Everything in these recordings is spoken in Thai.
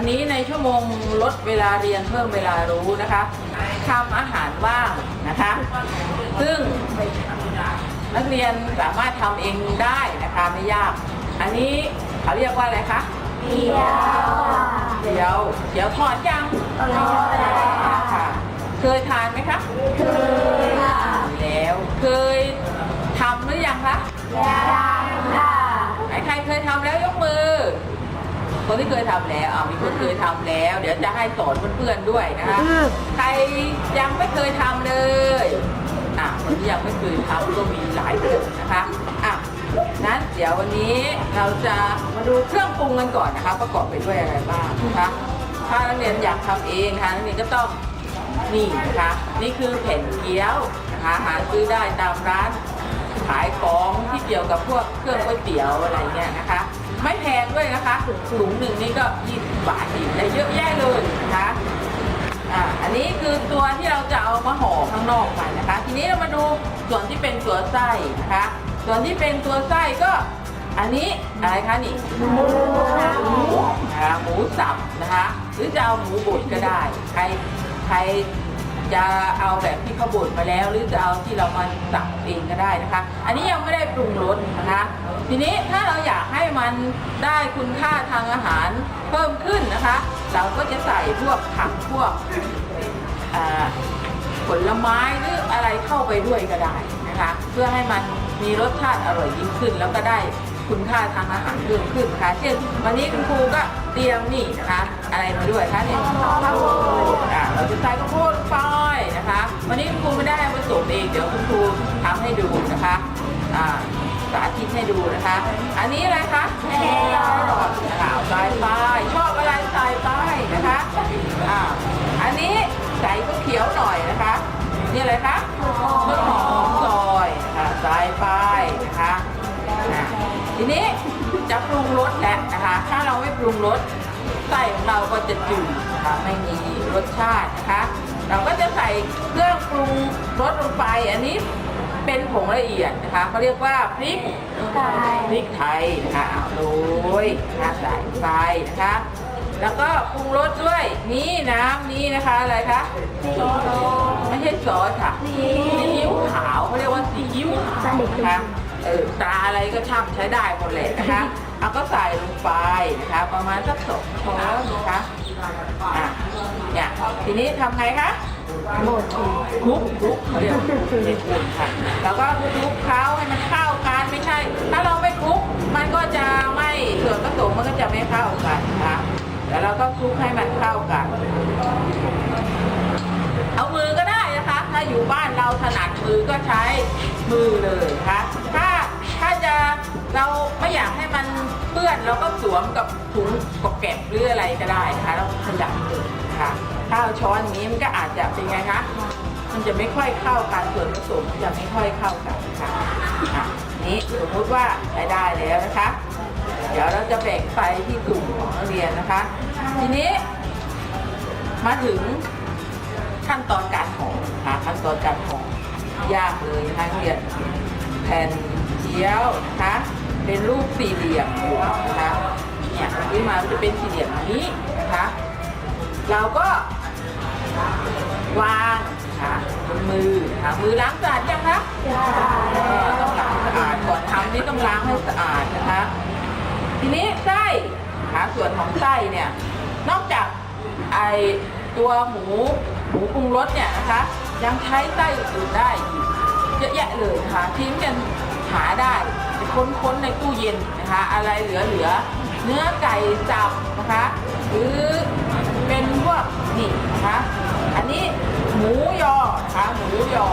วันนี้ในชั่วโมงลดเวลาเรียนเพิ่มเวลารู้นะคะทำอาหารว่างนะคะ ซึ่งนักเรียนสามารถทำเองได้นะคะไม่ยาก อันนี้เขาเรียกว่าอะไรคะเดียวเดี๋ยวเดี๋ยวทอดยังทอดแล้วค่ะเคยทานไหมคะเคยค่ะแล้วเคยทำหรือยังคะยังค่ะไหนใครเคยทำแล้วยกมือ คนที่เคยทำแล้วอ่ามีคนเคยทำแล้ว เดี๋ยวจะให้สอนเพื่อนๆด้วยนะคะใครยังไม่เคยทำเลยอะคนที่ยังไม่เคยทำก็มีหลายคนนะคะอะนั้นเดี๋ยววันนี้เราจะมาดูเครื่องปรุงกันก่อนนะคะ ประกอบไปด้วยอะไรบ้างนะคะถ้านักเรียนอยากทำเองนะคะนักเรียนก็ต้องนี่นะคะ นี่คือแผ่นเกี๊ยวนะคะหาซื้อได้ตามร้านขายของที่เกี่ยวกับพวกเครื่องก๋วยเตี๋ยวอะไรเงี้ยนะคะ ไม่แพงด้วยนะคะถุงหนึ่งนี่ก็20บาทเอีกได้เยอะแยะเลยนะคะอ่าอันนี้คือตัวที่เราจะเอามาห่อข้างนอกกันนะคะ ทีนี้เรามาดูส่วนที่เป็นตัวไส้นะคะ ส่วนที่เป็นตัวไส้ก็อันนี้อะไรคะนี่หมูหมูหมูสับนะคะ หรือจะเอาหมูบดก็ได้ ใครใคร จะเอาแบบที่เขาบดมาแล้ว หรือจะเอาที่เรามาสับเองก็ได้นะคะ อันนี้ยังไม่ได้ปรุงรสนะคะ ทีนี้ถ้าเราอยากให้มันได้คุณค่าทางอาหารเพิ่มขึ้นนะคะ เราก็จะใส่พวกผักพวกผลไม้หรืออะไรเข้าไปด้วยก็ได้นะคะ เพื่อให้มันมีรสชาติอร่อยยิ่งขึ้นแล้วก็ได้ คุณค่าทางอาหารเพิ่มขึ้นนะคะเช่นวันนี้คุณครูก็เตรียมนี่นะคะ อะไรมาด้วยคะเนี่ยข้าวโพดอะเราจะใส่ข้าวโพดลงไปนะคะ วันนี้คุณครูไม่ได้ผสมเองเดี๋ยวคุณครูทำให้ดูนะคะอ่าสาธิตให้ดูนะคะ อันนี้อะไรคะแครอทนะคะเอาใส่ไปชอบอะไรใส่ไปนะคะอ่าอันนี้ใส่ก็เขียวหน่อยนะคะ นี่อะไรคะ นี้จะปรุงรสแล้วนะคะ ถ้าเราไม่ปรุงรสไส้ของเราก็จะจืดนะคะไม่มีรสชาตินะคะ เราก็จะใส่เครื่องปรุงรสลงไป อันนี้เป็นผงละเอียดนะคะเขาเรียกว่าพริกไก่พริกไทยนะคะเอาโรยนะคะใส่ไปนะคะ แล้วก็ปรุงรสด้วยนี่น้ำนี้นะคะอะไรคะซีโรไม่ใช่ซอสค่ะซีซีอิ๊วขาวเขาเรียกว่าซีอิ๊วขาวนะคะ เออตราอะไรก็ช่างใช้ได้หมดเลยนะคะเอาก็ใส่ลงไปนะคะ ประมาณสักสองช้อนนะคะอะเนี่ยทีนี้ทำไงคะหมดคลุกคลุกเขาเรียกว่าคลุกเด็ดอุ่นค่ะแล้วก็คลุกเคล้าให้มันเข้ากันไม่ใช่ ถ้าเราไม่คลุกมันก็จะไม่ส่วนผสมมันก็จะไม่เข้ากันนะคะแล้วเราก็คลุกให้มันเข้ากัน เอามือก็ได้นะคะ ถ้าอยู่บ้านเราถนัดมือก็ใช้มือเลยนะคะถ้าถ้าจะ เราไม่อยากให้มันเปื้อนเราก็สวมกับถุงกบแกบหรืออะไรก็ได้นะคะเราขยับเลยนะคะถ้าเอาช้อนนี้มันก็อาจจะเป็นไงคะมันจะไม่ค่อยเข้ากันส่วนผสมจะไม่ค่อยเข้ากันคะอะนี้สมมติว่าใช้ได้แล้วนะคะ เดี๋ยวเราจะแบ่งไปที่กลุ่มของนักเรียนนะคะ ทีนี้มาถึงขั้นตอนการห่อนะคะขั้นตอนการห่อยากเลยนะคะนักเรียนแผ่นเกี๊ยวนะคะ เป็นรูปสี่เหลี่ยมอยู่นะคะเนี่ยที่มามันจะเป็นสี่เหลี่ยมนี้นะคะเราก็วางค่ะมือนะคะมือล้างสะอาดยังคะต้องล้างสะอาดก่อนทำนี่ต้องล้างให้สะอาดนะคะ ทีนี้ไส้หาส่วนของไส้เนี่ยนอกจากไอตัวหมูหมูปรุงรสเนี่ยนะคะ ยังใช้ไส้อื่นได้อีกเยอะแยะเลยนะคะที่มันหาได้ ค้นๆในตู้เย็นนะคะ อะไรเหลือๆเนื้อไก่สับนะคะ หรือเป็นพวกนี่นะคะอันนี้หมูยอนะคะหมูยอ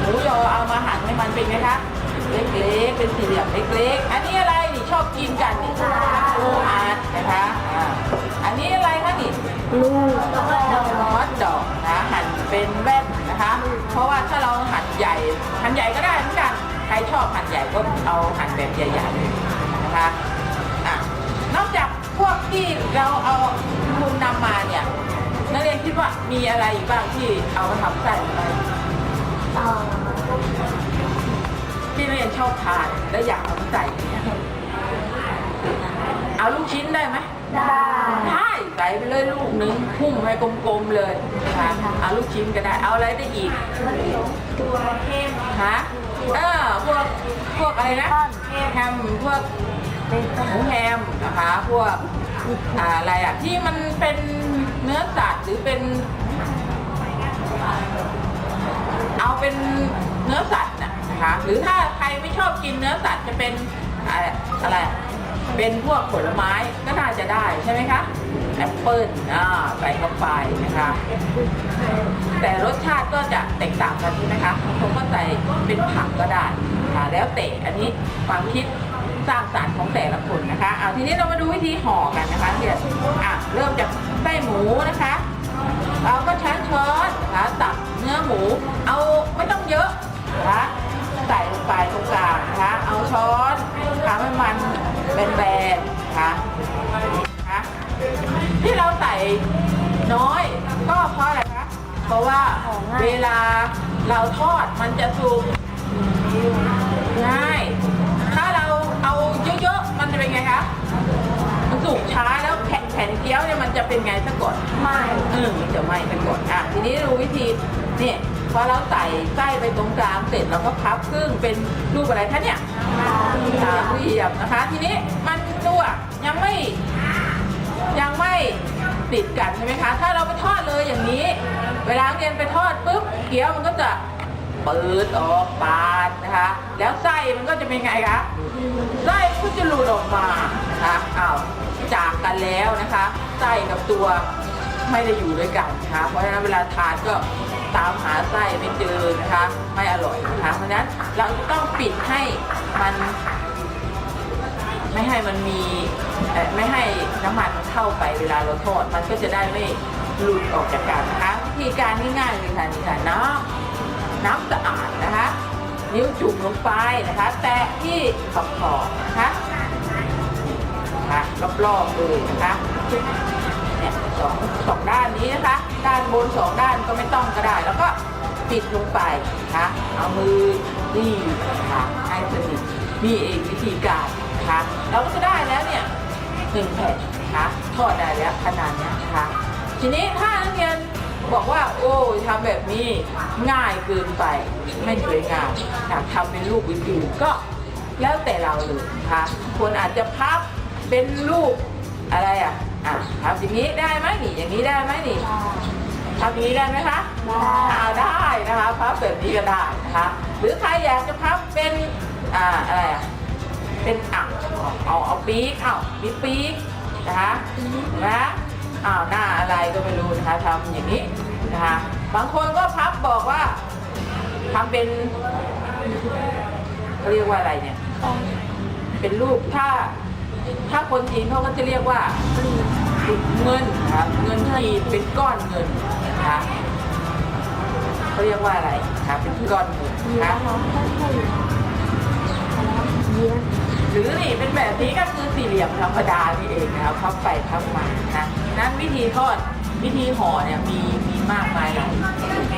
หมูยอเอามาหั่นให้มันเป็นไงคะเล็กๆเป็นสี่เหลี่ยมเล็กๆ อันนี้อะไรนี่ชอบกินกันนี่ปูอัดนะคะอ่าอันนี้อะไรคะนี่ลูกฮอตดอกนะหั่นเป็นแว่นนะคะ เพราะว่าถ้าเราหั่นใหญ่หั่นใหญ่ก็ได้ รชอบหั่นใหญ่ก็เอาหั่นแบบใหญ่ๆนะคะอะนอกจากพวกที่เราเอาคุณนำมาเนี่ยนักเรียนคิดว่ามีอะไรอีกบ้างที่เอามาทำไส้อะไรเอ่อที่นักเรียนชอบทานและอยากเอาใส่เนี่ยเอาลูกชิ้นได้ไหมได้ได้ใส่ไปเลยลูกหนึ่งพุ่งให้กลมๆเลยนะคะเอาลูกชิ้นก็ได้ เอาอะไรได้อีกตัวเข้มฮะ เออพวกพวกอะไรนะแฮมพวกเป็นหมูแฮมนะคะพวกอะไรอะที่มันเป็นเนื้อสัตว์หรือเป็น เอาเป็นเนื้อสัตว์นะนะคะหรือถ้าใครไม่ชอบกินเนื้อสัตว์จะเป็นอะไรอะไรเป็นพวกผลไม้ก็น่าจะได้ใช่ไหมคะ แอปเปิ้ลอ่าใส่เข้าไปนะคะ แต่รสชาติก็จะแตกต่างกันนะคะบางคนก็ใส่เป็นผักก็ได้ค่ะแล้วแต่อันนี้ความคิดสร้างสรรค์ของแต่ละคนนะคะเอาทีนี้เรามาดูวิธีห่อกันนะคะเดี๋ยวอะเริ่มจาก น้อยก็เพราะอะไรคะเพราะว่าเวลาเราทอดมันจะสุกง่าย ถ้าเราเอาเยอะๆมันจะเป็นไงคะมันสุกช้าแล้วแผ่นแผ่นเกี๊ยวเนี่ยมันจะเป็นไงซะก่อนไม่เออมันจะไหม้ซะก่อนอะทีนี้ดูวิธีเนี่ยพอเราใส่ไส้ไปตรงกลางเสร็จเราก็พับครึ่งเป็นรูปอะไรคะเนี่ยสามเหลี่ยมนะคะ ทีนี้มันตัวยังไม่ยังไม่ ติดกันใช่ไหมคะ ถ้าเราไปทอดเลยอย่างนี้ เวลาเรียนไปทอดปุ๊บเกี๊ยวมันก็จะเปิดออกปาดนะคะ แล้วไส้มันก็จะเป็นไงคะไส้ก็จะหลุดออกมานะคะอ้าวจากกันแล้วนะคะไส้กับตัวไม่ได้อยู่ด้วยกันนะคะ เพราะฉะนั้นเวลาทานก็ตามหาไส้ไม่เจอนะคะ ไม่อร่อยนะคะ เพราะฉะนั้นเราต้องปิดให้มัน ไม่ให้มันมีไม่ให้น้ำมันมันเข้าไปเวลาเราทอด มันก็จะได้ไม่หลุดออกจากกันนะคะวิธีการง่ายๆเลยค่ะนี่ค่ะน้ำน้ำสะอาดนะคะ นิ้วจุ่มลงไปนะคะ แตะที่ขอบขอบๆนะคะนะคะรอบๆเลยนะคะเนี่ยสองสองด้านนี้นะคะ ด้านบนสองด้านก็ไม่ต้องก็ได้ แล้วก็ปิดลงไปนะคะเอามือนี่นะคะให้สนิทมีเองวิธีการ นะคะเราก็จะได้แล้วเนี่ยหนึ่งแผ่นนะคะทอดได้แล้วขนาดเนี้ยนะคะทีนี้ถ้านักเรียนบอกว่า โอ้ทำแบบนี้ง่ายเกินไปไม่สวยงามอยากทำเป็นรูปอื่นๆก็แล้วแต่เราเลยนะคะคนอาจจะพับเป็นรูปอะไรอะอะพับอย่างนี้ได้ไหมนี่อย่างนี้ได้ไหมนี่ทำอย่างนี้ได้ไหมคะได้ได้นะคะพับแบบนี้ก็ได้นะคะหรือใครอยากจะพับเป็นอ่าอะไรอะ เป็นอะเอาเอาปีกเอามีปีกนะคะนะอ้าวหน้าอะไรก็ไม่รู้นะคะทำอย่างนี้นะคะบางคนก็พับบอกว่าทำเป็นเขาเรียกว่าอะไรเนี่ย เป็นรูปถ้า ถ้าคนจีนเขาก็จะเรียกว่าเงินครับเงินจีนเป็นก้อนเงินนะคะเขาเรียกว่าอะไรนะครับเป็นก้อนเงินนะคะ แบบนี้ก็คือสี่เหลี่ยมธรรมดานี่เองนะครับพับไปพับมานะนั้นวิธีทอดวิธีห่อเนี่ยมีมีมากมายหลาย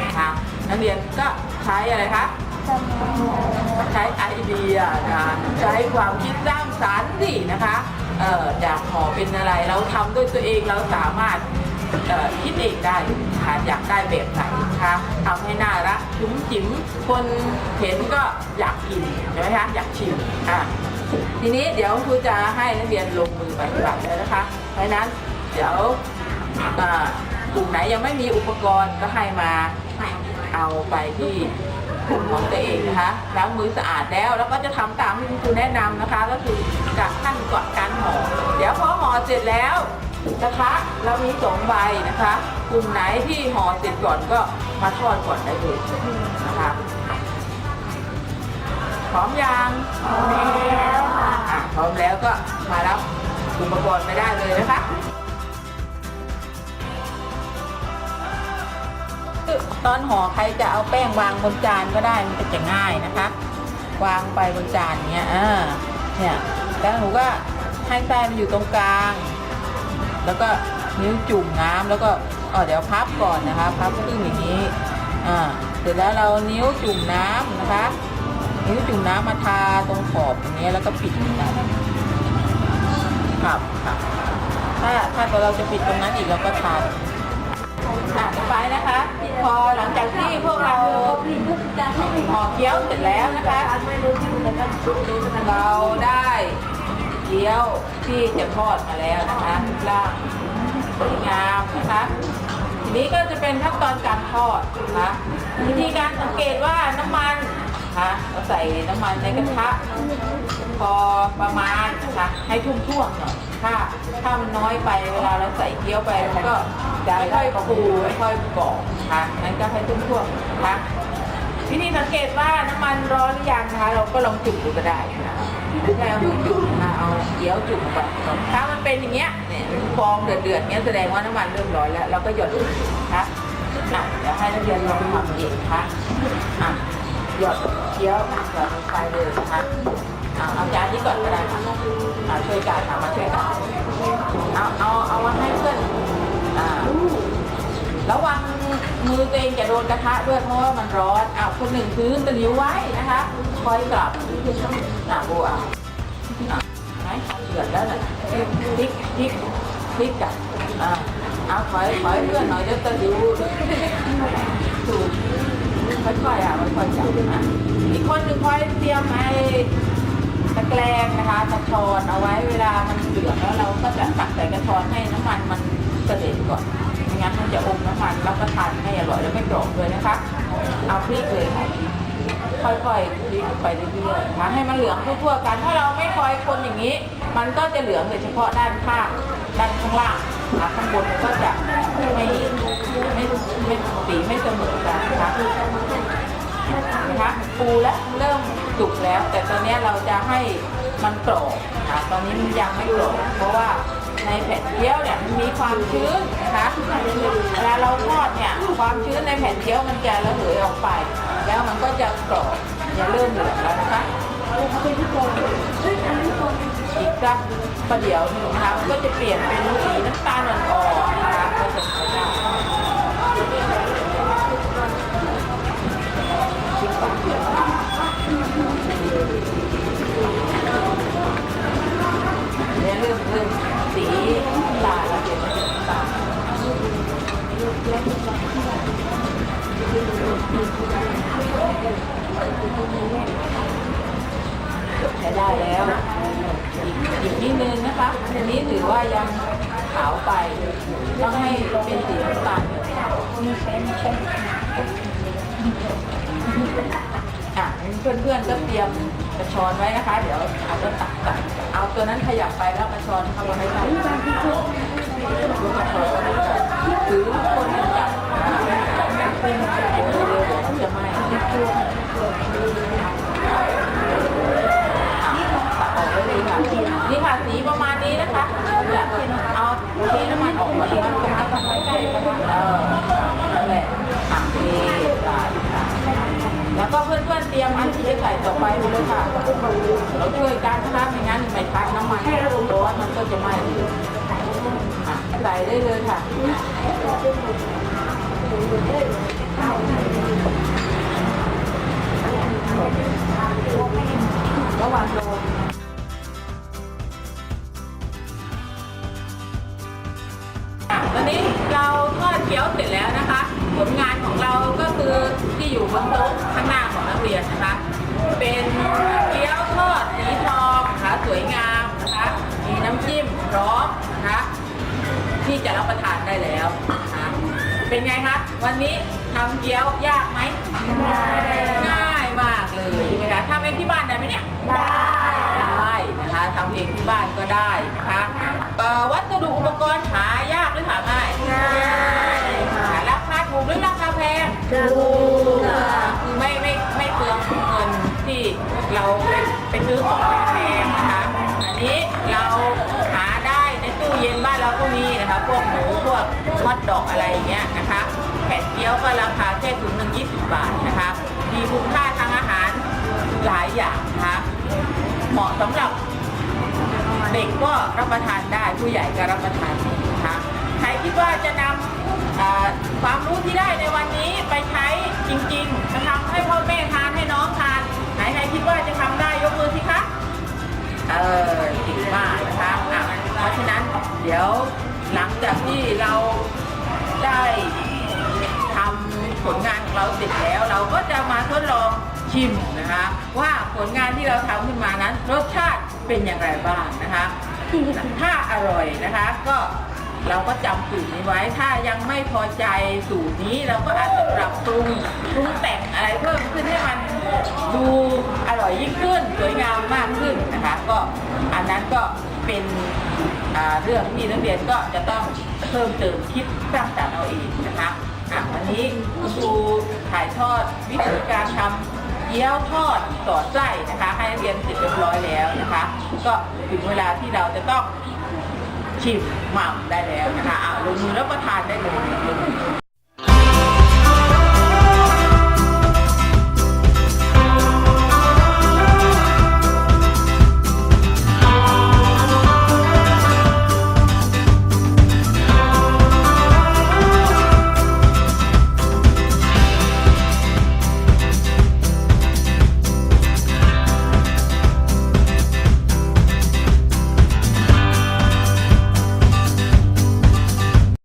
นะคะนักเรียนก็ใช้อะไรคะใช้ไอเดียนะคะใช้ความคิดสร้างสรรค์สินะคะเอ่อจากห่อเป็นอะไรเราทำด้วยตัวเองเราสามารถคิดเองได้ค่ะอยากได้แบบไหนนะคะทำให้น่ารักจุ๋มจิ๋มคนเห็นก็อยากกินใช่ไหมคะอยากชิมอะ ทีนี้เดี๋ยวครูจะให้นักเรียนลงมือปฏิบัติเลยนะคะ เพราะฉะนั้นเดี๋ยวกลุ่มไหนยังไม่มีอุปกรณ์ก็ให้มาเอาไปที่กลุ่มของตัวเองนะคะล้างมือสะอาดแล้ว แล้วก็จะทำตามที่คุณครูแนะนำนะคะ ก็คือจากขั้นก่อนการห่อเดี๋ยวพอห่อเสร็จแล้วกระทะเรามีสองใบนะคะ กลุ่มไหนที่ห่อเสร็จก่อนก็มาทอดก่อนได้เลยนะคะ พร้อมยังพร้อมแล้วค่ะพร้อมแล้วก็มารับอุปกรณ์ไม่ได้เลยนะคะตอนห่อใครจะเอาแป้งวางบนจานก็ได้มันจะง่ายนะคะ วางไปบนจานเนี้ยอ่าเนี่ยแล้วหนูก็ให้แป้งมันอยู่ตรงกลาง แล้วก็นิ้วจุ่มน้ำแล้วก็อ๋อเดี๋ยวพับก่อนนะคะ พับครึ่งอย่างนี้อ่าเสร็จแล้วเรานิ้วจุ่มน้ำนะคะ นิ้วจุ่มน้ำมาทาตรงขอบอย่างเงี้ยแล้วก็ปิดกันครับพอเราจะปิดตรงนั้นอีกเราก็ทานอะต่อไปนะคะพอหลังจากที่พวกเราห่อเกี๊ยวเสร็จแล้วนะคะไม่รู้ที่มันะเราได้เกี๊ยวที่จะทอดมาแล้วนะคะล่างสวยงามนะคะทีนี้ก็จะเป็นขั้นตอนการทอดนะคะวิธีการสังเกตว่าน้ำมัน นะคะเราใส่น้ำมันในกระทะพอประมาณนะคะให้ทุ่วมๆหน่อยถ้าถ้ามันน้อยไปเวลาเราใส่เกี๊ยวไปมันก็จะค่อยๆฟูค่อยกรอบนะคะนั้นก็ให้ทุ่วมๆนะคะวิธีสังเกตว่าน้ำมันร้อนหรือยังนะคะ เราก็ลองจุ่มดูก็ได้นะคะไม่ใช่เอามือจุ่มนะเอาเกี๊ยวจุ่มไปถ้ามันเป็นอย่างเงี้ยเนี่ยฟองเดือดๆเงี้ยแสดงว่าน้ำมันเริ่มร้อนแล้ว เราก็หยดนะคะอะเดี๋ยวให้นักเรียนลองทำเองนะคะอะ หยดเกี๊ยวหยดลงไปเลยนะคะอะเอาจานนี้ก่อนก็ได้ค่ะช่วยกันค่ะมาช่วยกันเอาเอาเอามาให้เพื่อนอ่าระวังมือตัวเองจะโดนกระทะด้วยเพราะว่ามันร้อนอ้าวคนหนึ่งพื้นตะลิวไว้นะคะคอยกลับอะบัวอะไหมเดือดแล้วน่ะพลิกพลิกพลิกกันอะเอาถอยถอยเพื่อนหน่อยเดี๋ยวตะหลิวถูก ค่อยๆอะค่อยๆจับอะอีกคนหนึ่งคอยเตรียมไอ้ตะแกรงนะคะตะชอนเอาไว้เวลามันเดือดแล้วเราก็จะตักใส่กระชอนให้น้ำมันมันกระเด็นก่อนไม่งั้นมันจะอมน้ำมันรับประทานไม่อร่อยและไม่กรอบเลยนะคะ เอาพริกเลยค่ะค่อยๆพริกไปเรื่อยๆนะคะให้มันเหลืองทั่วๆกันถ้าเราไม่คอยคนอย่างนี้ มันก็จะเหลืองแต่เฉพาะด้านข้างด้านข้างล่างนะข้างบนก็จะไม่ไม่ไม่สีไม่เสมอกันนะคะ นะคะปูแล้วเริ่มสุกแล้ว แต่ตอนนี้เราจะให้มันกรอบนะคะตอนนี้มันยังไม่กรอบเพราะว่าในแผ่นเกี๊ยวเนี่ยมันมีความชื้นนะคะเวลาเราทอดเนี่ยความชื้นในแผ่นเกี๊ยวมันจะระเหยออกไป แล้วมันก็จะกรอบจะเริ่มเหลืองแล้วนะคะอีกสักประเดี๋ยวหนึงนะคะมันก็จะเปลี่ยนเป็นสีน้ำตาลอ่อนๆนะคะก็จะใช้ได้ เนี่ยเริ่มเริ่มสีตาลแล้วเปลี่ยนเป็นน้ำตาลใช้ได้แล้วอีกอีกนิดนึงนะคะอันนี้ถือว่ายังขาวไป ต้องให้เป็นสีน้ำตาลอะเพื่อนๆก็เตรียม กระชอนไว้นะคะ เดี๋ยวเอาจจะตักตักเอาตัวนั้นขยับไปแล้วกระชอนเข้ามาให้ได้กระชอนถือคนหนึ่งจับโอ้ยเร็วๆเดี๋ยวมันจะไหม้ ใส่ได้เลยค่ะระหว่างโดนตอนนี้เราทอดเกี๊ยวเสร็จแล้วนะคะ ผลงานของเราก็คือที่อยู่บนโต๊ะ จะรับประทานได้แล้วนะคะเป็นไงคะวันนี้ทำเกี๊ยวยากไหมง่ายมากเลยใช่ไหมคะทำเองที่บ้านได้ไหมเนี่ยได้นะคะทำเองที่บ้านก็ได้นะคะเอ่อวัสดุอุปกรณ์หายากหรือหาง่ายง่ายราคาถูกหรือราคาแพงถูกคือไม่ไม่ไม่เปลืองเงินที่เราไปไปซื้อของ ดอกอะไรอย่างเงี้ยนะคะแผ่นเกี๊ยวก็ราคาแค่ถุงหนึ่ง20บาทนะคะ มีคุณค่าทางอาหารหลายอย่างนะคะเหมาะสำหรับเด็กก็รับประทานได้ผู้ใหญ่ก็รับประทานได้นะคะใครคิดว่าจะนำความรู้ที่ได้ในวันนี้ไปใช้จริงๆจะทำให้พ่อแม่ทานให้น้องทานไหนใครคิดว่าจะทำได้ยกมือสิคะเออเก่งมากนะคะเพราะฉะนั้นเดี๋ยวหลังจากที่เรา ได้ทำผลงานของเราเสร็จแล้ว เราก็จะมาทดลองชิมนะคะ ว่าผลงานที่เราทำขึ้นมานั้น รสชาติเป็นอย่างไรบ้างนะคะ ถ้าอร่อยนะคะ ก็เราก็จำสูตรนี้ไว้ ถ้ายังไม่พอใจสูตรนี้เราก็อาจจะปรับปรุงปรุงแต่งอะไรเพิ่มขึ้นให้มันดูอร่อยยิ่งขึ้น สวยงามมากขึ้นนะคะ ก็อันนั้นก็เป็น เรื่องที่นักเรียนก็จะต้องเพิ่มเติมคิดสร้างสรรค์เอาเองนะคะอะวันนี้คุณครูถ่ายทอดวิธีการทำเกี๊ยวทอดสอดไส้นะคะ ให้นักเรียนเสร็จเรียบร้อยแล้วนะคะ ก็ถึงเวลาที่เราจะต้องชิมหม่ำได้แล้วนะคะเอาลงมือรับประทานได้เลย